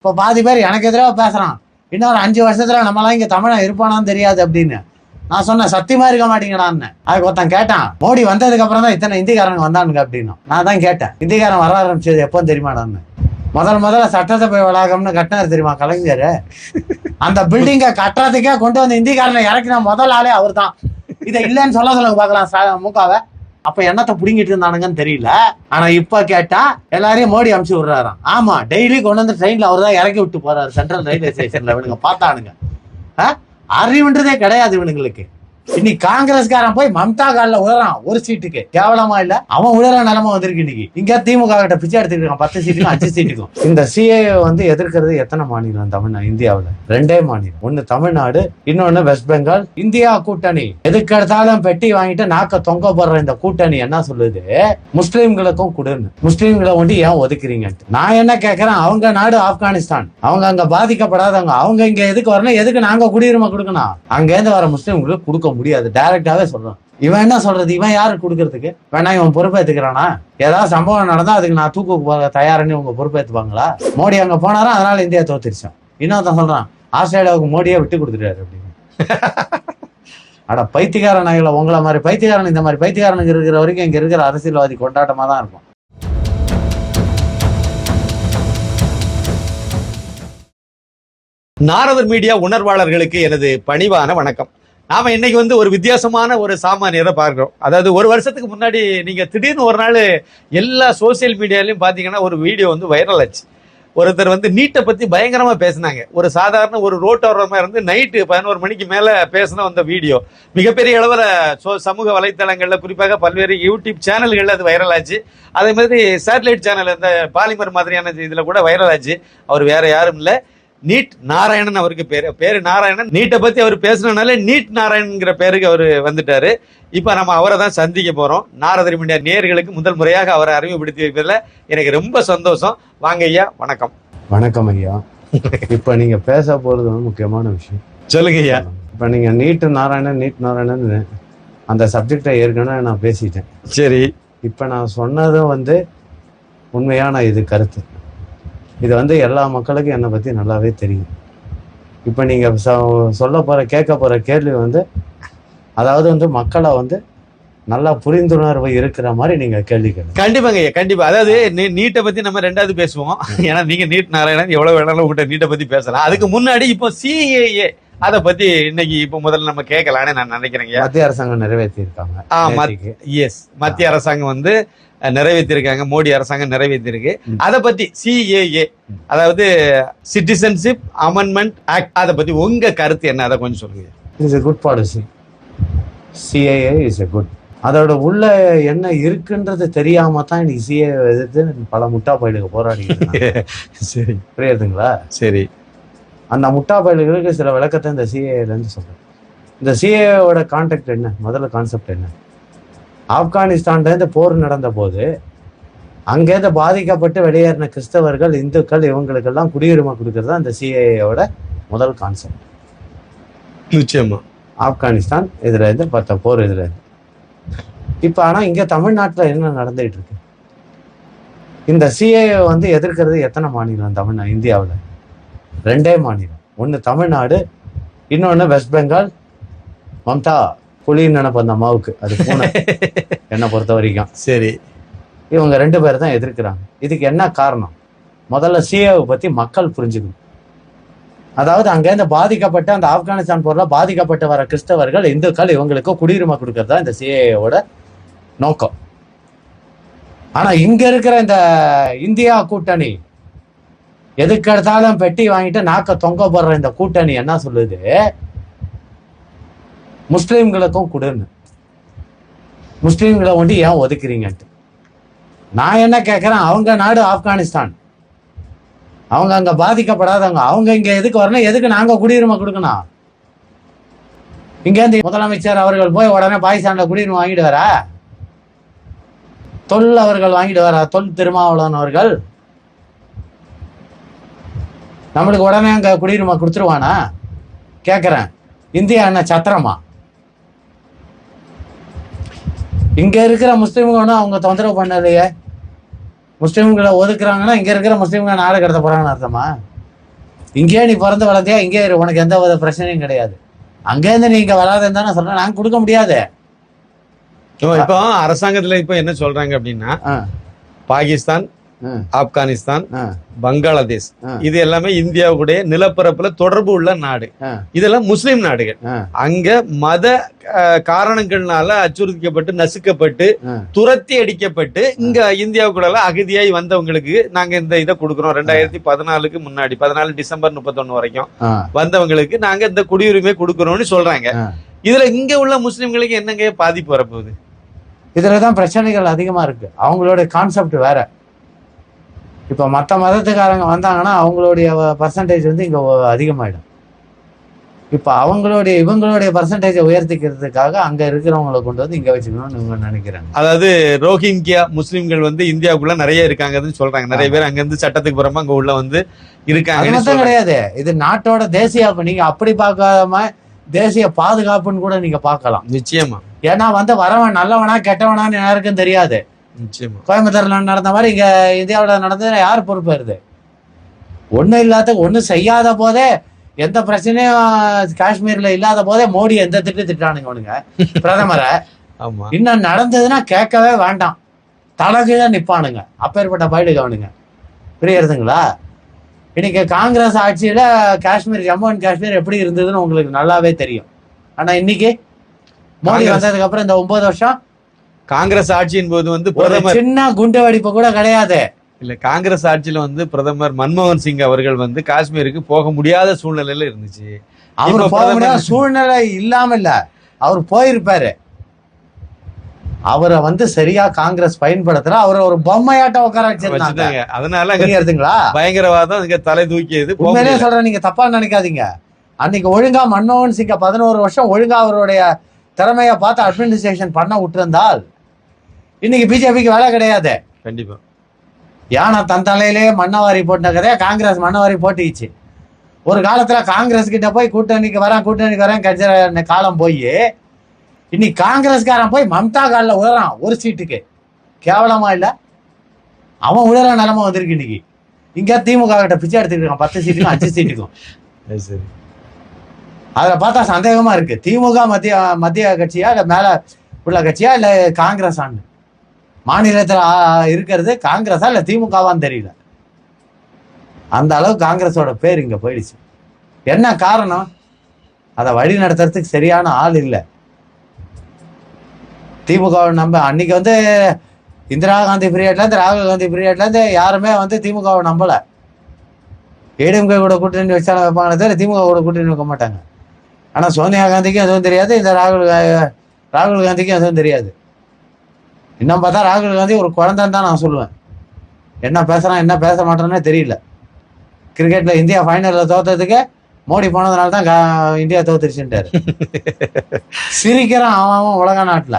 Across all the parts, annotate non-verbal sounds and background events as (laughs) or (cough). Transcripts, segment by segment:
இப்போ பாதி பேர் எனக்கு எதிராக பேசுறான். இன்னொரு அஞ்சு வருஷத்தில் நம்மளாம் இங்கே தமிழன் இருப்பானான்னு தெரியாது அப்படின்னு. நான் சொன்னேன் சத்தியமா இருக்க மாட்டீங்கடான்னு அதுக்கு ஒருத்தன் கேட்டான் மோடி வந்ததுக்கு அப்புறம் தான் இத்தனை இந்திக்காரங்க வந்தானுங்க அப்படின்னு. நான் தான் கேட்டேன் இந்திக்காரன் வர ஆரம்பிச்சது எப்போ தெரியுமாடான்னு. முதல் முதல்ல சட்டசபை வளாகம்னு கட்டினார் தெரியுமா கலைஞர்? அந்த பில்டிங்கை கட்டுறதுக்கே கொண்டு வந்து இந்திக்காரனை இறக்கின முதல் ஆளே அவர் தான் இதை இல்லைன்னு சொல்ல சொல்லுங்க பார்க்கலாம் முகாவை அப்ப என்னத்தை புடுங்கிட்டு இருந்தானுங்கன்னு தெரியல. ஆனா இப்ப கேட்டா எல்லாரையும் மோடி அமுச்சு விடுறாராம். ஆமா டெய்லி கொண்டு வந்து ட்ரெயின்ல அவர் தான் இறக்கி விட்டு போறாரு சென்ட்ரல் ரயில்வே ஸ்டேஷன்ல இவனுங்க பார்த்தானுங்க. ஆ? அறிவுன்றதே கிடையாது இவனுங்களுக்கு. இன்னைக்கு காங்கிரஸ்காரன் போய் மம்தா கால்ல உழறான். ஒரு சீட்டுக்கு. கேவலமா இல்ல? அவன் உழற நிலைமை வந்திருக்கு இன்னைக்கு. இங்க திமுக கிட்ட பிச்சை எடுத்துருக்கான் பத்து சீட்டுக்கும் அஞ்சு சீட்டுக்கும். இந்த சிஏ வந்து எதிர்க்கிறது எத்தனை மாநிலம் தமிழ்நாடு இந்தியாவுல? ரெண்டே மாநிலம். ஒன்னு தமிழ்நாடு இன்னொன்னு வெஸ்ட் பெங்கால் இந்தியா கூட்டணி. எதுக்கு எடுத்தாலும் பெட்டி வாங்கிட்டு நாக்க தொங்க போடுற இந்த கூட்டணி என்ன சொல்லுது? முஸ்லீம்களுக்கும் கொடுன்னு. முஸ்லீம்களை ஒண்டி ஏன் ஒதுக்குறீங்கன்ட்டு. நான் என்ன கேக்குறேன்? அவங்க நாடு ஆப்கானிஸ்தான். அவங்க அங்க பாதிக்கப்படாதவங்க. அவங்க இங்க எதுக்கு வரணும்? எதுக்கு நாங்க குடியுரிமை கொடுக்கணும்? அங்க இருந்து வர முஸ்லீம்களுக்கு கொடுக்க முடியாது. டைரக்டாவே சொல்றான் இவன் என்ன சொல்றது? இவன் யாருக்கு கொடுக்கறதுக்கு? வேணா இவன் பொறுப்பேத்துக்கிறானா ஏதாவது சம்பவம் நடந்தா அதுக்கு நான் தூக்கு போக தயாருன்னு இவங்க பொறுப்பேத்துப்பாங்களா மோடி அங்க போனாரா? அதனால இந்தியா தோத்துருச்சான். இன்னொருத்தன் சொல்றான் ஆஸ்திரேலியாவுக்கு மோடியே விட்டு கொடுத்துட்டாரு அப்படின்னு. ஆனா பைத்தியக்கார நாய்களை உங்களை மாதிரி பைத்தியக்காரன் இந்த மாதிரி பைத்தியகாரனுக்கு இருக்கிற வரைக்கும் இங்க இருக்கிற அரசியல்வாதி கொண்டாட்டமா தான் இருக்கும். நாரதர் மீடியா உணர்வாளர்களுக்கு எனது பணிவான வணக்கம். நாம இன்னைக்கு வந்து ஒரு வித்தியாசமான ஒரு சாமானியரை பார்க்கிறோம். அதாவது ஒரு வருஷத்துக்கு முன்னாடி நீங்க திடீர்னு ஒரு நாள் எல்லா சோசியல் மீடியாலையும் பாத்தீங்கன்னா ஒரு வீடியோ வந்து வைரல் ஆச்சு. ஒருத்தர் வந்து நீட்டை பத்தி பயங்கரமா பேசினாங்க. ஒரு சாதாரண ஒரு ரோட்டோரமா இருந்து நைட்டு பதினோரு மணிக்கு மேல பேசின அந்த வீடியோ மிகப்பெரிய அளவில் சோ சமூக வலைத்தளங்கள்ல குறிப்பாக பல்வேறு யூடியூப் சேனல்கள்ல அது வைரல் ஆச்சு. அதே மாதிரி சேட்டலைட் சேனல் இந்த பாலிமர் மாதிரியான இதுல கூட வைரல் ஆச்சு. அவர் வேற யாரும் இல்லை. நீட் நாராயணன் அவருக்கு பேரு பேரு நாராயணன். நீட்டை பத்தி அவர் பேசுனனால நீட் நாராயணன்ங்கிற பேருக்கு அவர் வந்துட்டாரு. இப்ப நம்ம அவரை தான் சந்திக்க போறோம். நாரதரி மீடியா நேயர்களுக்கு முதல் முறையாக அவரை அறிமுகப்படுத்தி வைப்பதில் எனக்கு ரொம்ப சந்தோஷம். வாங்க ஐயா வணக்கம். வணக்கம் ஐயா. இப்ப நீங்க பேச வந்து முக்கியமான விஷயம். சொல்லுங்க ஐயா. இப்ப நீங்க நீட்டு நாராயணன் நீட் நாராயணன் அந்த சப்ஜெக்டை ஏற்கனவே நான் பேசிட்டேன். சரி. இப்ப நான் சொன்னதும் வந்து உண்மையான இது கருத்து. இது வந்து எல்லா மக்களுக்கும் என்னை பத்தி நல்லாவே தெரியும். இப்ப நீங்க சொ- சொல்ல போற கேட்க போற கேள்வி வந்து அதாவது வந்து மக்களை வந்து நல்லா புரிந்துணர்வு இருக்கிற மாதிரி நீங்க கேள்வி கண்டிப்பாங்க ஐயா கண்டிப்பா. அதாவது நீட்டை பத்தி நம்ம ரெண்டாவது பேசுவோம். ஏன்னா நீங்க நீட் நாராயணன் எவ்வளவு வேணாலும் உங்கள்கிட்ட நீட்டை பத்தி பேசலாம். அதுக்கு முன்னாடி இப்போ சிஏஏ அதை பத்தி இன்னைக்கு இப்போ முதல்ல நம்ம கேட்கலான்னு நான் நினைக்கிறேங்க மத்திய அரசாங்கம் நிறைவேற்றி இருக்காங்க ஆ, மத்- எஸ் மத்திய அரசாங்கம் வந்து நிறைவேற்றிருக்காங்க மோடி அரசாங்கம் நிறைவேற்றிருக்கு. அதை பத்தி சிஏஏ அதாவது சிட்டிசன்ஷிப் அமெண்ட்மெண்ட் ஆக்ட் அதை பத்தி உங்க கருத்து என்ன? அதை கொஞ்சம் சொல்லுங்க. Is a good policy CAA is a good அதோட உள்ள என்ன இருக்குன்றது தெரியாம தான் இன்னைக்கு சிஏ எதிர்த்து பல முட்டா பயிலுக்கு போராடி (laughs) சரி. புரியுதுங்களா? சரி. அந்த முட்டா பயிலுகளுக்கு சில விளக்கத்தை இந்த சிஏல இருந்து சொல்றேன். இந்த சிஏஓட கான்டெக்ட் என்ன? முதல்ல கான்செப்ட் என்ன? ஆப்கானிஸ்தான்ல இருந்து போர் நடந்த போது அங்கேருந்து பாதிக்கப்பட்டு வெளியேறின கிறிஸ்தவர்கள் இந்துக்கள் இவங்களுக்கெல்லாம் குடியுரிமை கொடுக்கறது தான் இந்த சிஏஓட முதல் கான்செப்ட் நிச்சயமா. ஆப்கானிஸ்தான் இதுல இருந்து பத்த போர் இதுல இருந்து இப்ப ஆனா இங்க தமிழ்நாட்டுல என்ன நடந்துட்டு இருக்கு இந்த சிஏ வந்து எதிர்க்கிறது எத்தனை மாநிலம் தமிழ்நா இந்தியாவுல? ரெண்டே மாநிலம். ஒன்னு தமிழ்நாடு இன்னொன்னு வெஸ்ட் பெங்கால் மம்தா புலின்னு நினைப்பு அந்த அம்மாவுக்கு. அது பூனை. (laughs) என்னை பொறுத்த வரைக்கும். சரி. இவங்க ரெண்டு பேர் தான் எதிர்க்கிறாங்க. இதுக்கு என்ன காரணம்? முதல்ல சிஏவை பத்தி மக்கள் புரிஞ்சுக்கணும். அதாவது அங்கேருந்து பாதிக்கப்பட்ட அந்த ஆப்கானிஸ்தான் போர்ல பாதிக்கப்பட்டு வர கிறிஸ்தவர்கள் இந்துக்கள் இவங்களுக்கு குடியுரிமை கொடுக்கறது தான் இந்த சிஏஓட நோக்கம். ஆனா இங்க இருக்கிற இந்த இந்தியா கூட்டணி எதுக்கு எடுத்தாலும் பெட்டி வாங்கிட்டு நாக்க தொங்க போடுற இந்த கூட்டணி என்ன சொல்லுது? முஸ்லீம்களுக்கும் கொடுன்னு. முஸ்லீம்களை ஒண்டி ஏன் ஒதுக்குறீங்கன்ட்டு. நான் என்ன கேட்குறேன் அவங்க நாடு ஆப்கானிஸ்தான். அவங்க அங்கே பாதிக்கப்படாதவங்க. அவங்க இங்கே எதுக்கு வரணும்? எதுக்கு நாங்கள் குடியுரிமை கொடுக்கணும்? இங்கேருந்து முதலமைச்சர் அவர்கள் போய் உடனே பாகிஸ்தானில் குடியுரிமை வாங்கிட்டு வரா? தொல் அவர்கள் வாங்கிட்டு வரா. தொல் திருமாவளவன் அவர்கள். நம்மளுக்கு உடனே அங்கே குடியுரிமை கொடுத்துருவானா? கேட்குறேன் இந்தியா என்ன சத்திரமா? இங்க இருக்கிற முஸ்லிம்கள் ஒன்றும் அவங்க தொந்தரவு பண்ணலையே. முஸ்லிம்களை ஒதுக்குறாங்கன்னா இங்க இருக்கிற முஸ்லிம்களை நாடு கடத்த போறாங்கன்னு அர்த்தமா? இங்கேயே நீ பிறந்து வளர்ந்தியா? இங்கே உனக்கு எந்த வித பிரச்சனையும் கிடையாது. அங்கேருந்து நீ இங்க வராதுன்னு தானே சொல்றேன். நாங்க கொடுக்க முடியாது. இப்போ இப்போ அரசாங்கத்துல இப்போ என்ன சொல்றாங்க அப்படின்னா பாகிஸ்தான் ஆப்கானிஸ்தான் பங்களாதேஷ். இது எல்லாமே இந்தியாவுடைய நிலப்பரப்புல தொடர்பு உள்ள நாடு. இதெல்லாம் முஸ்லிம் நாடுகள். அங்க மத காரணங்கள்னால அச்சுறுத்திக்கப்பட்டு நசுக்கப்பட்டு. துரத்தி அடிக்கப்பட்டு இங்க இந்தியாவுக்குள்ள அகதியாய் வந்தவங்களுக்கு நாங்க இந்த இதை கொடுக்குறோம். ரெண்டாயிரத்தி பதினாலுக்கு முன்னாடி பதினாலு டிசம்பர் முப்பத்தொன்னு வரைக்கும் வந்தவங்களுக்கு நாங்க இந்த குடியுரிமை கொடுக்குறோம்னு சொல்றாங்க. இதுல இங்க உள்ள முஸ்லிம்களுக்கு என்னங்க பாதிப்பு வரப்போகுது? இதுலதான் பிரச்சனைகள் அதிகமா இருக்கு. அவங்களோட கான்செப்ட் வேற. இப்ப மத்த மதத்துக்காரங்க வந்தாங்கன்னா அவங்களுடைய பர்சன்டேஜ் வந்து இங்க அதிகமாயிடும். இப்ப அவங்களுடைய இவங்களுடைய பர்சன்டேஜை உயர்த்திக்கிறதுக்காக அங்க இருக்கிறவங்களை கொண்டு வந்து இங்க வச்சுக்கணும்னு இவங்க நினைக்கிறாங்க. அதாவது ரோஹிங்கியா முஸ்லிம்கள் வந்து இந்தியாவுக்குள்ள நிறைய இருக்காங்கன்னு சொல்றாங்க. நிறைய பேர் அங்க இருந்து சட்டத்துக்கு புறமா அங்க உள்ள வந்து அது இருக்காங்கன்னு மட்டும் கிடையாது. இது நாட்டோட தேசிய நீங்க அப்படி பார்க்காம தேசிய பாதுகாப்புன்னு கூட நீங்க பார்க்கலாம். நிச்சயமா. ஏன்னா வந்து வரவன் நல்லவனா கெட்டவனான்னு யாருக்கும் தெரியாது. கோயம்புத்தூர்ல நடந்த மாதிரி இங்க இந்தியாவில் நடந்தது யார் பொறுப்பேறுது ஒண்ணும் இல்லாத ஒண்ணும் செய்யாத போதே எந்த பிரச்சனையும் காஷ்மீர்ல இல்லாத போதே மோடி எந்த திட்டு திட்டானுங்க அவனுங்க? பிரதமரை. (laughs) இன்னும் நடந்ததுன்னா கேட்கவே வேண்டாம். தலைகீழ நிப்பானுங்க. அப்பேற்பட்ட பயிலுக்கு அவனுங்க. புரியுறதுங்களா? இன்னைக்கு காங்கிரஸ் ஆட்சியில காஷ்மீர் ஜம்மு அண்ட் காஷ்மீர் எப்படி இருந்ததுன்னு உங்களுக்கு நல்லாவே தெரியும். ஆனா இன்னைக்கு மோடி வந்ததுக்கு அப்புறம் இந்த ஒன்பது வருஷம் காங்கிரஸ் ஆட்சியின் போது வந்து பிரதமர் சின்ன குண்டு வெடிப்பு கூட கிடையாது. இல்ல காங்கிரஸ் ஆட்சியில வந்து பிரதமர் மன்மோகன் சிங் அவர்கள் வந்து காஷ்மீருக்கு போக முடியாத சூழ்நிலையில இருந்துச்சு. அவர் போக முடியாத சூழ்நிலை இல்லாம இல்ல அவர் போயிருப்பாரு. அவரை வந்து சரியா காங்கிரஸ் பயன்படுத்தல. அவரை ஒரு பொம்மையாட்டம் உட்கார வச்சிருந்தாங்க. அதனால புரியுறதுங்களா? பயங்கரவாதம் இங்க தலை தூக்கியது முடியல. சொல்றேன் நீங்க தப்பா நினைக்காதீங்க. அன்னைக்கு ஒழுங்கா மன்மோகன் சிங்க பதினோரு வருஷம் ஒழுங்கா அவருடைய திறமையை பார்த்து அட்மினிஸ்ட்ரேஷன் பண்ண விட்டுருந்தால் இன்னைக்கு பிஜேபிக்கு வேலை கிடையாது. கண்டிப்பா. யானை தன் தலையிலே மண்ணவாரி போட்ட கதையா காங்கிரஸ் மண்ணவாரி போட்டுச்சு ஒரு காலத்துல காங்கிரஸ் கிட்ட போய் கூட்டணிக்கு வரேன் கூட்டணிக்கு வரேன் கட்சி காலம் போய் இன்னைக்கு காங்கிரஸ்காரன் போய் மம்தா காலில் உழறான் ஒரு சீட்டுக்கு. கேவலமா இல்ல? அவன் உழற நிலைமை வந்திருக்கு இன்னைக்கு. இங்க திமுக கிட்ட பிச்சை எடுத்துருக்கான் பத்து சீட்டுக்கும் அஞ்சு சீட்டுக்கும். சரி. அதுல பார்த்தா சந்தேகமா இருக்கு. திமுக மத்திய மத்திய கட்சியா இல்ல மேல உள்ள கட்சியா இல்ல காங்கிரஸ் ஆண்டு மாநிலத்தில் இருக்கிறது காங்கிரஸா இல்லை திமுகவான்னு தெரியல. அந்த அளவு காங்கிரஸோட பேர் இங்கே போயிடுச்சு. என்ன காரணம்? அதை வழி நடத்துறதுக்கு சரியான ஆள் இல்லை. திமுக நம்ப அன்னைக்கு வந்து இந்திரா காந்தி பீரியட்லேருந்து ராகுல் காந்தி பீரியட்லேருந்து யாருமே வந்து திமுகவை நம்பலை. ஏடிஎம்கே கூட கூட்டணி வச்சாலும் வைப்பாங்க தவிர திமுக கூட கூட்டணி வைக்க மாட்டாங்க. ஆனால் சோனியா காந்திக்கும் எதுவும் தெரியாது இந்த ராகுல் கா- ராகுல் காந்திக்கும் எதுவும் தெரியாது. இன்னும் பார்த்தா ராகுல் காந்தி ஒரு குழந்தைன்னு தான் நான் சொல்லுவேன். என்ன பேசுறான் என்ன பேச மாட்டானே தெரியல. கிரிக்கெட்ல இந்தியா ஃபைனல்ல தோத்ததுக்கு மோடி போனதுனால தான் கா- இந்தியா தோத்துருச்சுட்டாரு (laughs) சிரிக்கிறான் அவன் அவன் உலக நாட்டுல.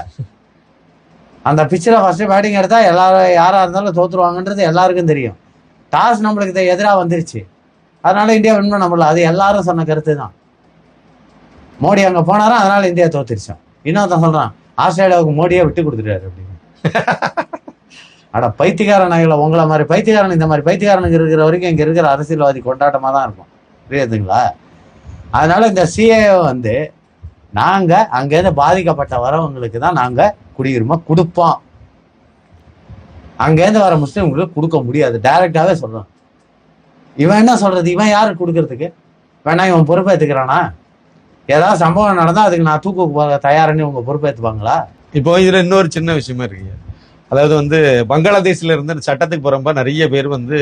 அந்த பிச்சில் ஃபர்ஸ்ட் பேட்டிங் எடுத்தா எல்லாரும் யாரா இருந்தாலும் தோத்துருவாங்கன்றது எல்லாருக்கும் தெரியும். டாஸ் நம்மளுக்கு எதிராக வந்துருச்சு. அதனால இந்தியா வின் பண்ண முடியல. அது எல்லாரும் சொன்ன கருத்து தான். மோடி அங்க போனாரா அதனால இந்தியா தோத்துருச்சான் இன்னொருத்தன் சொல்றான் ஆஸ்திரேலியாவுக்கு மோடியே விட்டு கொடுத்துட்டாரு அப்படின்னு. (laughs) அட பைத்தியக்காரன் நாய்கள உங்களை மாதிரி பைத்தியக்காரன் இந்த மாதிரி பைத்தியக்காரனுக்கு இருக்கிற வரைக்கும் இங்க இருக்கிற அரசியல்வாதி கொண்டாட்டமா தான் இருக்கும். புரியுதுங்களா? அதனால இந்த சிஏ வந்து நாங்க அங்கேருந்து பாதிக்கப்பட்ட வரவங்களுக்கு தான் நாங்க குடியுரிமை கொடுப்போம். அங்கேருந்து வர முஸ்லீம்களுக்கு கொடுக்க முடியாது. டைரக்டாவே சொல்றோம். இவன் என்ன சொல்றது? இவன் யாருக்கு கொடுக்கறதுக்கு? வேணா இவன் பொறுப்பேற்றுக்கிறானா ஏதாவது சம்பவம் நடந்தால் அதுக்கு நான் தூக்கு போக தயாருன்னு இவங்க பொறுப்பேத்துப்பாங்களா? இப்போ இதுல இன்னொரு சின்ன விஷயமா இருக்கு. அதாவது வந்து பங்களாதேஷ்ல இருந்து சட்டத்துக்கு போறப்ப நிறைய பேர் வந்து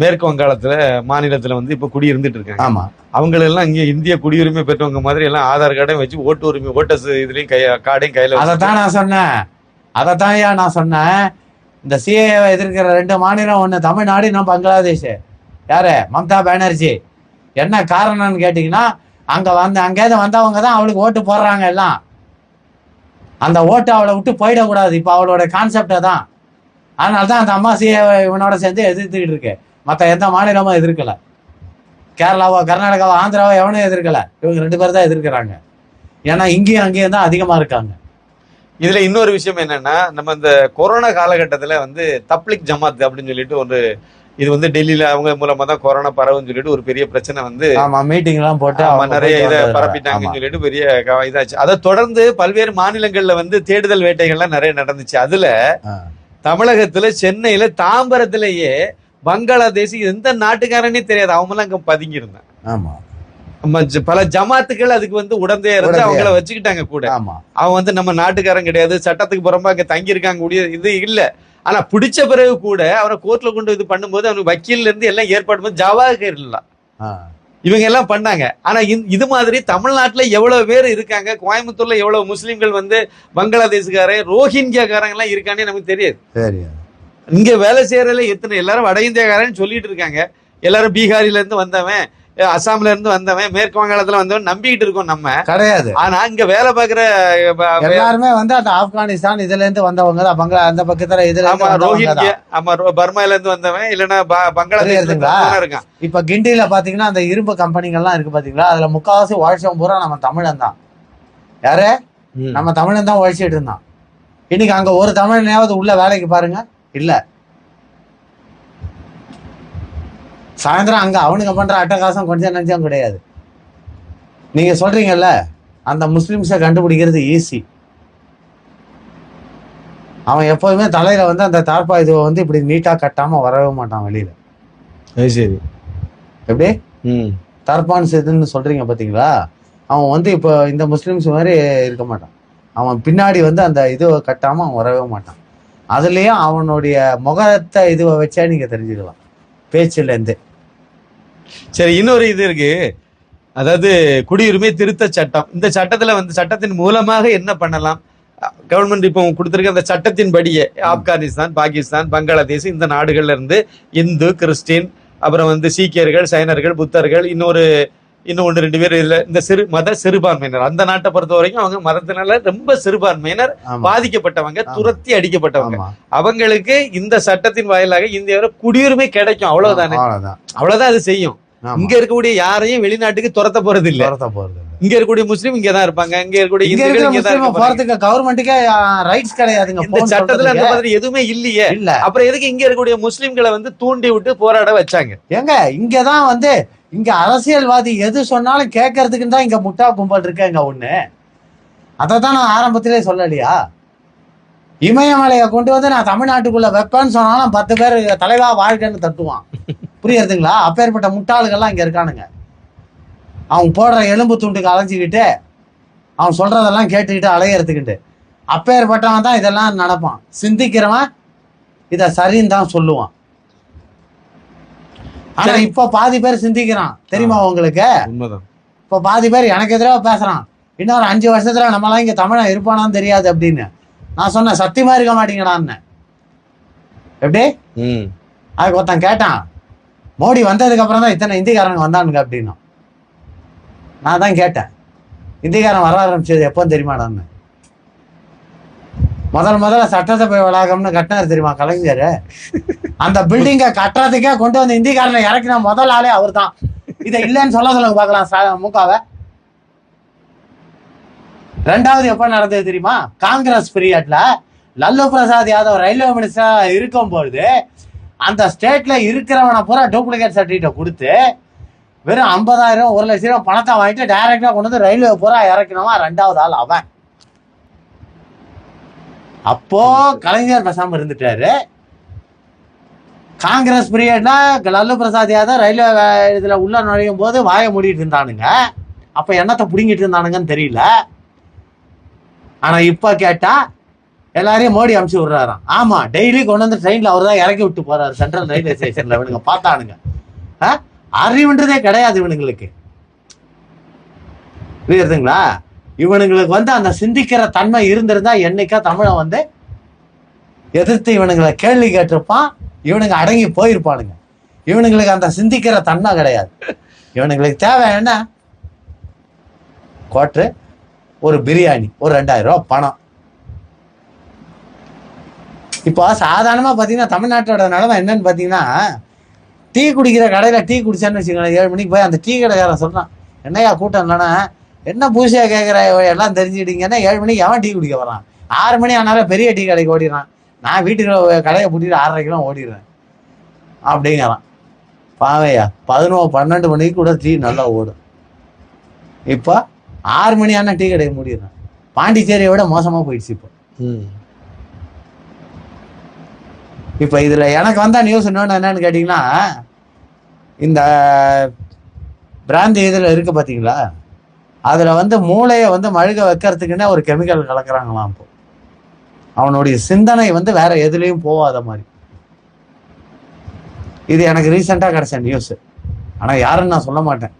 மேற்கு வங்காளத்துல மாநிலத்துல வந்து இப்ப குடியிருந்துட்டு இருக்காங்க. ஆமா. அவங்களெல்லாம் இங்க இந்திய குடியுரிமை பெற்றவங்க மாதிரி எல்லாம் ஆதார் கார்டையும் வச்சு ஓட்டு உரிமை ஓட்டர்ஸ் இதுலயும் கை கார்டையும் கையில அதைத்தான் நான் சொன்னேன். அதைத்தான் ஏன் நான் சொன்னேன். இந்த சிஏ எதிர்க்கிற ரெண்டு மாநிலம் ஒண்ணு தமிழ்நாடு இன்னும் பங்களாதேஷ். யாரு? மம்தா பானர்ஜி. என்ன காரணம்னு கேட்டீங்கன்னா அங்க வந்து அங்கேருந்து வந்தவங்க தான் அவளுக்கு ஓட்டு போடுறாங்க எல்லாம். அந்த ஓட்டை அவளை விட்டு போயிடக்கூடாது. இப்போ அவளோட கான்செப்டை தான் அதனால தான் அந்த அம்மா சிஏ இவனோட சேர்ந்து எதிர்த்துக்கிட்டு இருக்கு. மற்ற எந்த மாநிலமும் எதிர்க்கல. கேரளாவோ கர்நாடகாவோ ஆந்திராவோ எவனும் எதிர்க்கலை. இவங்க ரெண்டு பேர் தான் எதிர்க்கிறாங்க. ஏன்னா இங்கேயும் அங்கேயும் தான் அதிகமாக இருக்காங்க. இதுல இன்னொரு விஷயம் என்னன்னா நம்ம இந்த கொரோனா காலகட்டத்துல வந்து தப்ளிக் ஜமாத் அப்படின்னு சொல்லிட்டு ஒரு இது வந்து டெல்லியில அவங்க மூலமா தான் கொரோனா பரவுன்னு சொல்லிட்டு ஒரு பெரிய பிரச்சனை வந்து ஆமா மீட்டிங் எல்லாம் போட்டு நிறைய இதை. பரப்பிட்டாங்கன்னு. சொல்லிட்டு பெரிய இதாச்சு. அதை தொடர்ந்து பல்வேறு மாநிலங்கள்ல வந்து தேடுதல் வேட்டைகள்லாம் நிறைய நடந்துச்சு. அதுல. தமிழகத்துல சென்னையில தாம்பரத்திலேயே பங்களாதேஷ் எந்த நாட்டுக்காரனே தெரியாது. அவங்க எல்லாம் அங்க பதுங்கி இருந்தாங்க ஆமா பல ஜமாத்துக்கள் அதுக்கு வந்து உடந்தையா இருந்து. அவங்கள வச்சுக்கிட்டாங்க கூட. ஆமா. அவன் வந்து நம்ம நாட்டுக்காரன் கிடையாது. சட்டத்துக்கு புறம்பா அங்க தங்கி இருக்காங்க கூடிய இது இல்ல. ஆனா பிடிச்ச பிறகு கூட அவரை கோர்ட்ல கொண்டு இது பண்ணும்போது அவனுக்கு வக்கீல்ல இருந்து எல்லாம் ஏற்பாடு பண்ணி ஜவாஹர் இல்ல ஆ. இவங்க எல்லாம் பண்ணாங்க. ஆனா இது மாதிரி தமிழ்நாட்டுல எவ்வளவு பேர் இருக்காங்க கோயம்புத்தூர்ல எவ்வளவு முஸ்லிம்கள் வந்து பங்களாதேஷ்காரன் ரோஹிங்கியாக்காரங்க எல்லாம் இருக்கானே நமக்கு தெரியாது. இங்க வேலை செய்யறதுல எத்தனை எல்லாரும் வட இந்தியாக்காரன்னு சொல்லிட்டு இருக்காங்க. எல்லாரும் பீகாரில இருந்து வந்தவன் அசாம்ல இருந்து வந்தவன் மேற்கு வங்காளத்துல வந்தவன் நம்பிக்கிட்டு இருக்கோம் நம்ம. கிடையாது. ஆனா இங்க வேலை பாக்குற எல்லாருமே வந்து அந்த ஆப்கானிஸ்தான் இதுல இருந்து வந்தவங்க தான். பங்களா அந்த பக்கத்துல இதுல ஆமா. ரோஹிங்கியா ஆமா ரோ- பர்மால இருந்து வந்தவன் இல்லன்னா ப- பங்களாதேஷ்ல இருந்து புரியுதுங்களா? வந்தவன் இருக்கான். இப்ப கிண்டியில பாத்தீங்கன்னா அந்த இரும்பு கம்பெனிகள்லாம் இருக்கு பாத்தீங்களா? அதுல முக்காவாசி உழைச்சவன் பூரா நம்ம தமிழன் தான். யாரு? நம்ம தமிழன் தான் உழைச்சிட்டு இருந்தான். இன்னைக்கு அங்க ஒரு தமிழனையாவது உள்ள வேலைக்கு பாருங்க. இல்ல. சாயந்தரம் அங்க அவனுங்க பண்ற அட்டகாசம் கொஞ்சம் நஞ்சம் கிடையாது. நீங்க சொல்றீங்கல்ல அந்த முஸ்லிம்ஸை கண்டுபிடிக்கிறது ஈஸி அவன் எப்போதுமே தலையில வந்து அந்த தார்பா இதுவை வந்து இப்படி நீட்டா கட்டாம வரவே மாட்டான் வெளியில. சரி. எப்படி? ம். தர்பான்ஸ் இதுன்னு சொல்றீங்க பாத்தீங்களா? அவன் வந்து இப்போ இந்த முஸ்லிம்ஸ் மாதிரி இருக்க மாட்டான். அவன் பின்னாடி வந்து அந்த இதுவை கட்டாம அவன் வரவே மாட்டான். அதுலயும் அவனுடைய முகத்தை இதுவை வச்சே நீங்க தெரிஞ்சுக்கலாம். பேச்சுல இருந்து சரி இன்னொரு இது இருக்கு. அதாவது குடியுரிமை திருத்த சட்டம். இந்த சட்டத்துல வந்து சட்டத்தின் மூலமாக என்ன பண்ணலாம்? கவர்மெண்ட் இப்போ கொடுத்திருக்க அந்த சட்டத்தின் படியே ஆப்கானிஸ்தான் பாகிஸ்தான் பங்களாதேஷ் இந்த நாடுகள்ல இருந்து இந்து கிறிஸ்டின் அப்புறம் வந்து சீக்கியர்கள் சைனர்கள் புத்தர்கள் இன்னொரு இன்னும் ஒன்று ரெண்டு பேர் இதுல இந்த சிறு மத சிறுபான்மையினர். அந்த நாட்டை பொறுத்த வரைக்கும் அவங்க மதத்தினால ரொம்ப சிறுபான்மையினர் பாதிக்கப்பட்டவங்க. துரத்தி அடிக்கப்பட்டவங்க. அவங்களுக்கு இந்த சட்டத்தின் வாயிலாக இந்தியாவில் குடியுரிமை கிடைக்கும். அவ்வளவுதானே? அவ்வளவுதான். அவ்வளவுதான் அது செய்யும். இங்க இருக்கக்கூடிய யாரையும் வெளிநாட்டுக்கு துரத்த போறது இல்ல துரத்த போறது. இங்க இருக்கக்கூடிய முஸ்லீம் இங்க தான் இருப்பாங்க. இங்க இருக்கக்கூடிய இங்க. போறதுக்கு கவர்மெண்ட்டுக்கே ரைட்ஸ் கிடையாதுங்க. இந்த சட்டத்துல அந்த. மாதிரி எதுவுமே இல்லையே. இல்ல. அப்புறம் எதுக்கு இங்க இருக்கக்கூடிய முஸ்லிம்களை வந்து தூண்டி விட்டு போராட வச்சாங்க? ஏங்க இங்கதான் வந்து இங்க அரசியல்வாதி எது சொன்னாலும் கேட்கறதுக்கு தான் இங்க முட்டா கும்பல் இருக்கேங்க ஒண்ணு. அதை தான் நான் ஆரம்பத்திலே சொல்லலையா? இமயமலையை கொண்டு வந்து நான் தமிழ்நாட்டுக்குள்ள வைப்பேன்னு சொன்னாலும் பத்து பேர் தலைவா வாழ்க்கைன்னு தட்டுவான். (laughs) புரியுறதுங்களா? அப்பேற்பட்ட முட்டாளுகள்லாம் இங்க இருக்கானுங்க. அவன் போடுற எலும்பு துண்டுக்கு அலைஞ்சிக்கிட்டு அவன் சொல்றதெல்லாம் கேட்டுக்கிட்டு அலையறதுக்கிட்டு அப்பேற்பட்டவன் தான் இதெல்லாம் நடப்பான். சிந்திக்கிறவன் இதை சரின்னு தான் சொல்லுவான். ஆனா. இப்ப பாதி பேர் சிந்திக்கிறான். தெரியுமா உங்களுக்கு? உண்மைதான். இப்ப பாதி பேர் எனக்கு எதிராக பேசுறான். இன்னொரு அஞ்சு வருஷத்துல நம்மளாம் இங்க தமிழன் இருப்பானான்னு தெரியாது அப்படின்னு. நான் சொன்னேன் சத்தியமா இருக்க மாட்டீங்கடான்னு. எப்படி? அதுக்கு ஒருத்தன் கேட்டான். மோடி வந்ததுக்கு அப்புறம் தான் இத்தனை இந்திக்காரங்க வந்தானுங்க அப்படின்னா. நான் தான் கேட்டேன். இந்திக்காரன் வர ஆரம்பிச்சது எப்போ தெரியுமாடான்னு முதல் முதல்ல சட்டசபை வளாகம்னு கட்டினார் தெரியுமா கலைஞர்? அந்த பில்டிங்கை கட்டுறதுக்கே கொண்டு வந்து இந்திக்காரனை இறக்கின முதல் ஆளே அவர் தான் இதை இல்லைன்னு சொல்ல சொல்லுங்க பார்க்கலாம் முகாவை ரெண்டாவது எப்ப நடந்தது தெரியுமா? காங்கிரஸ் பீரியட்ல லல்லு பிரசாத் யாதவ் ரயில்வே மினிஸ்டரா இருக்கும் பொழுது அந்த ஸ்டேட்ல இருக்கிறவனை பூரா டூப்ளிகேட் சர்டிஃபிகேட் கொடுத்து வெறும் ஐம்பதாயிரம் ஒரு லட்ச ரூபாய் பணத்தை வாங்கிட்டு டைரக்டா கொண்டு வந்து ரயில்வே பூரா இறக்கணுமா? ரெண்டாவது ஆள் அவன். அப்போ கலைஞர் பேசாம இருந்துட்டாரு. காங்கிரஸ் பீரியட்ல லல்லு பிரசாத் யாதவ் ரயில்வே இதுல உள்ள நுழையும் போது வாயை மூடிட்டு இருந்தானுங்க. அப்ப என்னத்தை பிடுங்கிட்டு இருந்தானுங்கன்னு தெரியல. ஆனா இப்ப கேட்டா எல்லாரையும் மோடி அமுச்சு விடுறாராம். ஆமா டெய்லி கொண்டு வந்து ட்ரெயின்ல அவர் தான் இறக்கி விட்டு போறாரு சென்ட்ரல் ரயில்வே ஸ்டேஷன்ல இவனுங்க பார்த்தானுங்க. ஆ? அறிவுன்றதே கிடையாது இவனுங்களுக்கு. புரியுதுங்களா? இவனுங்களுக்கு வந்து அந்த சிந்திக்கிற தன்மை இருந்திருந்தா என்னைக்கா தமிழை வந்து எதிர்த்து இவனுங்களை கேள்வி கேட்டிருப்பான் இவனுங்க அடங்கி போயிருப்பானுங்க. இவனுங்களுக்கு அந்த சிந்திக்கிற தன்மை கிடையாது. இவனுங்களுக்கு தேவை என்ன? கோட்ரு ஒரு பிரியாணி ஒரு ரெண்டாயிரம் ரூபா பணம். இப்போ சாதாரணமாக பார்த்தீங்கன்னா தமிழ்நாட்டோட நிலமை என்னன்னு பார்த்தீங்கன்னா டீ குடிக்கிற கடையில் டீ குடிச்சான்னு வச்சுக்கோங்களேன் ஏழு மணிக்கு போய் அந்த டீ கடைக்காரன் சொல்கிறான் என்னையா கூட்டம் இல்லைன்னா என்ன பூசியாக கேட்குற எல்லாம் தெரிஞ்சுக்கிட்டீங்கன்னா ஏழு மணிக்கு எவன் டீ குடிக்க வரான் ஆறு மணி ஆனாலும் பெரிய டீ கடைக்கு ஓடிடுறான். நான் வீட்டுக்கு கடையை பூட்டிட்டு ஆறரைக்கெல்லாம் ஓடிடுறேன். அப்படிங்கிறான். பாவையா பதினோரு பன்னெண்டு மணிக்கு கூட டீ நல்லா ஓடும். இப்போ ஆறு மணி ஆனால் டீ கடையை மூடிடுறான். பாண்டிச்சேரியை விட மோசமாக போயிடுச்சு இப்போ. ம். இப்போ இதில் எனக்கு வந்த நியூஸ் இன்னொன்று என்னன்னு கேட்டிங்கன்னா இந்த பிராந்தி இதில் இருக்கு பார்த்தீங்களா அதில் வந்து மூளையை வந்து மழுக வைக்கிறதுக்குன்னே ஒரு கெமிக்கல் கலக்குறாங்களாம் இப்போ. அவனுடைய சிந்தனை வந்து வேற எதுலேயும் போகாத மாதிரி. இது எனக்கு ரீசெண்டாக கிடைச்ச நியூஸ் ஆனால் யாருன்னு நான் சொல்ல மாட்டேன்.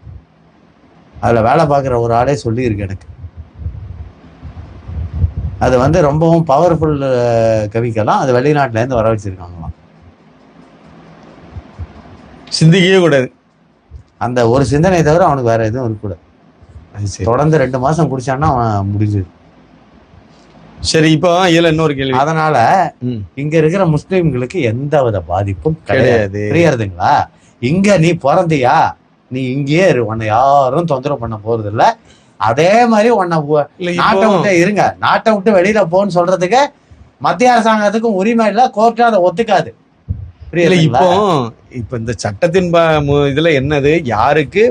அதில் வேலை பார்க்குற ஒரு ஆளே சொல்லியிருக்கு எனக்கு. அது வந்து ரொம்பவும் பவர்ஃபுல் கெமிக்கலாம் அது வெளிநாட்டிலேருந்து வர வச்சிருக்காங்களாம் சிந்திக்கவே கூடாது. அந்த ஒரு சிந்தனை தவிர அவனுக்கு வேற எதுவும் இருக்கக்கூடாது. தொடர்ந்து ரெண்டு மாசம் குடிச்சான்னா அவன் முடிஞ்சது. சரி இப்போ இதுல இன்னொரு கேள்வி. அதனால. இங்க இருக்கிற முஸ்லிம்களுக்கு எந்த வித பாதிப்பும் கிடையாது. புரியுறதுங்களா இங்க நீ பிறந்தியா? நீ இங்கேயே இரு. உன்னை யாரும் தொந்தரவு பண்ண போறது இல்ல அதே மாதிரி உன்னை நாட்டை விட்டு இருங்க. நாட்டை விட்டு வெளியில போன்னு சொல்றதுக்கு மத்திய அரசாங்கத்துக்கும் உரிமை இல்ல கோர்ட்டு அதை ஒத்துக்காது. இல்ல? இப்போ இப்ப இந்த சட்டத்தின் இதுல என்னது? யாருக்கு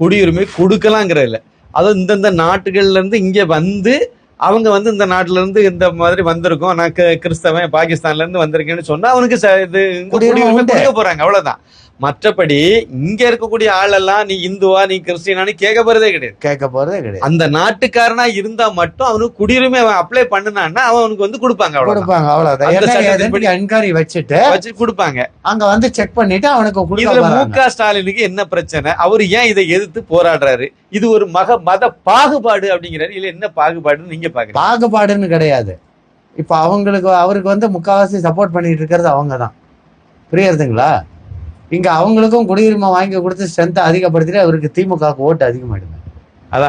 குடியுரிமை கொடுக்கலாங்கிற இல்ல. அதுவும் இந்தந்த நாட்டுகள்ல இருந்து இங்க வந்து அவங்க வந்து இந்த நாட்டுல இருந்து இந்த மாதிரி வந்திருக்கோம். நான் கிறிஸ்தவன் பாகிஸ்தான்ல இருந்து வந்திருக்கேன்னு சொன்னா அவனுக்கு இது குடியுரிமை. கொடுக்க போறாங்க. அவ்வளவுதான். மற்றபடி இங்க இருக்கக்கூடிய ஆளெல்லாம் நீ இந்துவா நீ கிறிஸ்டியனானு கேட்க போறதே கிடையாது. கேட்க போறதே கிடையாது. அந்த நாட்டுக்காரனா இருந்தா மட்டும் அவனுக்கு குடியுரிமை அவன் அப்ளை பண்ணுனான்னா அவனுக்கு வந்து கொடுப்பாங்க கொடுப்பாங்க அவ்வளவுதான். என்கொயரி வச்சுட்டு வச்சு கொடுப்பாங்க. அங்க வந்து செக் பண்ணிட்டு அவனுக்கு இதுல மு க ஸ்டாலினுக்கு என்ன பிரச்சனை? அவர் ஏன் இதை எதிர்த்து போராடுறாரு? இது ஒரு மக மத பாகுபாடு அப்படிங்கிறாரு. இல்ல என்ன பாகுபாடுன்னு நீங்க பாக்குறீங்க? பாகுபாடுன்னு கிடையாது. இப்ப அவங்களுக்கு அவருக்கு வந்து முக்காவாசி சப்போர்ட் பண்ணிட்டு இருக்கிறது அவங்க தான் புரியுறதுங்களா? இங்க அவங்களுக்கும் குடியுரிமை வாங்கி கொடுத்து ஸ்ட்ரென்த் அதிகப்படுத்திட்டு அவருக்கு திமுக ஓட்டு அதிகமாயிடுங்க.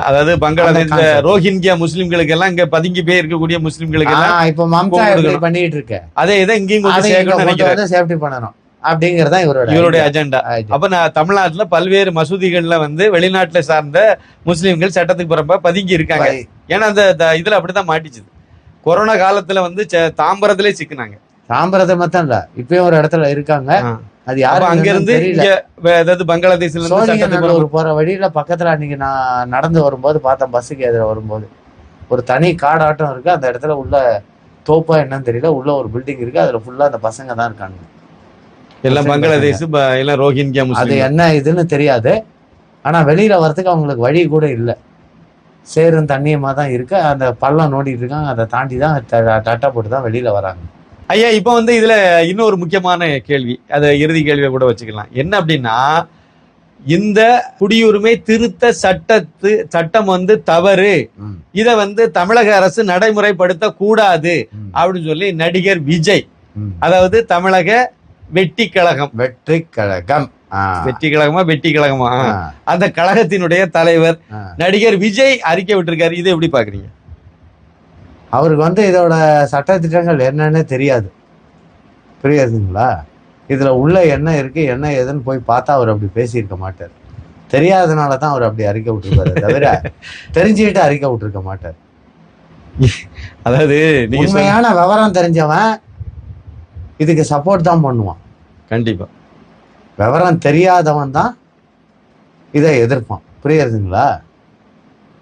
அதாவது பங்களாதேஷ். ரோஹிங்கியா முஸ்லிம்களுக்கு எல்லாம் இங்க பதுங்கி போய் இருக்கக்கூடிய முஸ்லிம்களுக்கு எல்லாம் இப்ப மம்தா பண்ணிட்டு இருக்க அதே இதை இங்கேயும் கொஞ்சம் சேஃப்டி பண்ணணும். அப்படிங்கறதா இவரோட இவருடைய. அஜெண்டா. அப்ப நான் தமிழ்நாட்டுல பல்வேறு மசூதிகள்ல வந்து வெளிநாட்டுல சார்ந்த முஸ்லிம்கள் சட்டத்துக்கு புறம்பா பதுங்கி இருக்காங்க. ஏன்னா அந்த இதுல அப்படிதான் மாட்டிச்சுது கொரோனா காலத்துல வந்து தாம்பரத்திலே சிக்கினாங்க. தாம்பரத்தை மட்டும் இல்ல இப்பயும் ஒரு இடத்துல இருக்காங்க. அது அப்ப யாரு அங்க இருந்து அதாவது பங்களாதேஷ்ல இருந்து போற வழியில பக்கத்துல அன்னைக்கு நான் நடந்து வரும்போது பார்த்தேன் பஸ்ஸுக்கு எதிர வரும்போது. ஒரு தனி காடாட்டம் இருக்கு அந்த இடத்துல உள்ள தோப்பா என்னன்னு தெரியல. உள்ள ஒரு பில்டிங் இருக்கு அதுல ஃபுல்லா அந்த பசங்க தான் இருக்காங்க. எல்லாம் பங்களாதேஷ் எல்லாம் ரோஹிங்கியா அது என்ன இதுன்னு தெரியாது. ஆனா வெளியில வரதுக்கு அவங்களுக்கு வழி கூட இல்லை. சேரும் தண்ணியமா தான் இருக்கு. அந்த பள்ளம் நோண்டிட்டு இருக்காங்க அதை தாண்டி தான் டட்டா போட்டு தான் வெளியில வராங்க. ஐயா இப்போ வந்து இதுல இன்னொரு முக்கியமான கேள்வி. அதை இறுதி கேள்வியை கூட வச்சுக்கலாம். என்ன அப்படின்னா இந்த குடியுரிமை திருத்த சட்டத்து சட்டம் வந்து தவறு. இத வந்து தமிழக அரசு நடைமுறைப்படுத்த கூடாது அப்படின்னு சொல்லி நடிகர் விஜய். அதாவது தமிழக வெட்டி கழகம் வெற்றி கழகம் வெற்றி கழகமா வெட்டி கழகமா அந்த கழகத்தினுடைய தலைவர். நடிகர் விஜய் அறிக்கை விட்டிருக்காரு. இதை எப்படி பாக்குறீங்க? அவருக்கு வந்து இதோட சட்டத்திட்டங்கள் என்னன்னு தெரியாது. புரியுதுங்களா? இதுல உள்ள என்ன இருக்கு என்ன ஏதுன்னு போய் பார்த்தா அவர் அப்படி பேசியிருக்க மாட்டார். தெரியாதனால தான் அவர் அப்படி அறிக்கை விட்டுருப்பாரு தவிர (laughs) தெரிஞ்சுக்கிட்டு அறிக்கை விட்டுருக்க மாட்டார். அதாவது உண்மையான விவரம் தெரிஞ்சவன் இதுக்கு சப்போர்ட் தான் பண்ணுவான். கண்டிப்பா. விவரம் தெரியாதவன் தான் இதை எதிர்ப்பான். புரியுறதுங்களா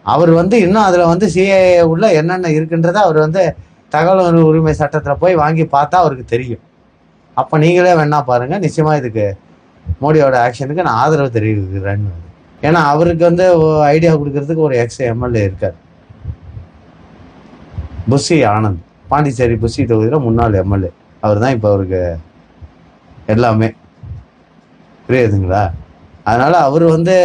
அவர் வந்து இன்னும் அதில் வந்து சிஏ உள்ள என்னென்ன இருக்குன்றத அவர் வந்து தகவல் உரிமை சட்டத்தில் போய் வாங்கி பார்த்தா அவருக்கு தெரியும். அப்போ நீங்களே வேணா பாருங்கள் நிச்சயமாக இதுக்கு மோடியோட ஆக்ஷனுக்கு நான் ஆதரவு தெரிவிக்கிறேன்னு ஏன்னா அவருக்கு வந்து ஐடியா கொடுக்கறதுக்கு ஒரு எக்ஸ் எம்எல்ஏ இருக்கார். புஷி ஆனந்த் பாண்டிச்சேரி புஷி தொகுதியில் முன்னாள் எம்எல்ஏ அவர் தான் இப்போ அவருக்கு எல்லாமே. புரியுதுங்களா? அதனால் அவர் வந்து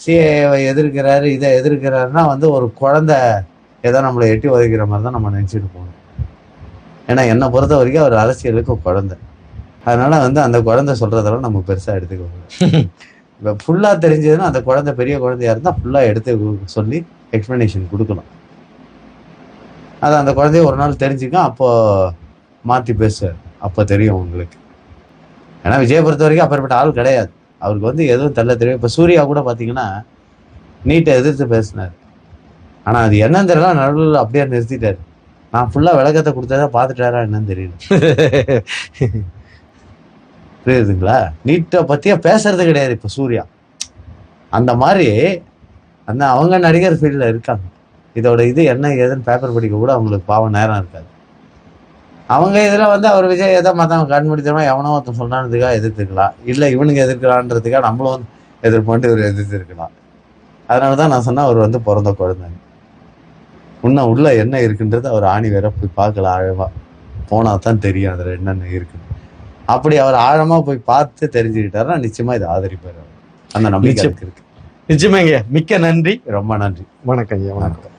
சிஏவை எதிர்க்கிறாரு இதை எதிர்க்கிறாருன்னா வந்து ஒரு குழந்தை ஏதோ நம்மளை எட்டி உதைக்கிற மாதிரி தான் நம்ம நினச்சிட்டு போகணும். ஏன்னா என்னை பொறுத்த வரைக்கும் அவர் அரசியலுக்கு குழந்தை. அதனால வந்து அந்த குழந்தை சொல்றதெல்லாம் நம்ம பெருசா எடுத்துக்கணும் (laughs) இப்போ ஃபுல்லா தெரிஞ்சதுன்னா அந்த குழந்தை பெரிய குழந்தையா இருந்தா ஃபுல்லா எடுத்து சொல்லி எக்ஸ்பிளனேஷன் கொடுக்கணும் அது அந்த குழந்தைய ஒரு நாள் தெரிஞ்சுக்கும் அப்போ மாத்தி பேசுவார். அப்போ தெரியும் உங்களுக்கு ஏன்னா விஜய் பொறுத்த வரைக்கும் அப்பேற்பட்ட ஆள் கிடையாது. அவருக்கு வந்து எதுவும் தெரியல தெரியும். இப்போ சூர்யா கூட பார்த்தீங்கன்னா நீட்டை எதிர்த்து பேசினார். ஆனால் அது என்னன்னு தெரியல. நடுவில் அப்படியே நிறுத்திட்டாரு. நான் ஃபுல்லாக விளக்கத்தை கொடுத்ததை பார்த்துட்டாரா என்னன்னு தெரியல. (laughs) புரியுதுங்களா? நீட்டை பத்தியே பேசுறது கிடையாது இப்ப சூர்யா. அந்த மாதிரி அந்த அவங்க நடிகர் ஃபீல்டில் இருக்காங்க. இதோட இது என்ன ஏதுன்னு பேப்பர் படிக்க கூட அவங்களுக்கு பாவம் நேரம் இருக்காது. அவங்க இதுல வந்து அவர் விஜய் எதை மத்தவங்க கண்மூடித்தனமா எவனோ ஒருத்தன் சொன்னானதுக்காக எதிர்த்துக்கலாம் இல்ல இவனுங்க எதிர்க்கலான்றதுக்காக நம்மளும் வந்து எதிர்ப்புன்ட்டு இவர் எதிர்த்துருக்கலாம். அதனால தான் நான் சொன்னேன் அவர் வந்து பிறந்த குழந்தை இன்னும் உள்ள என்ன இருக்குன்றது அவர் ஆணி வேற போய் பார்க்கல ஆழமா. போனா தான் தெரியும் அதுல என்னென்ன இருக்குன்னு அப்படி அவர் ஆழமா போய் பார்த்து தெரிஞ்சுக்கிட்டாருன்னா நிச்சயமா இதை ஆதரிப்பார். அந்த நம்பிக்கை இருக்கு. நிச்சயமாங்க. மிக்க நன்றி. ரொம்ப நன்றி. வணக்கம் ஐயா வணக்கம்.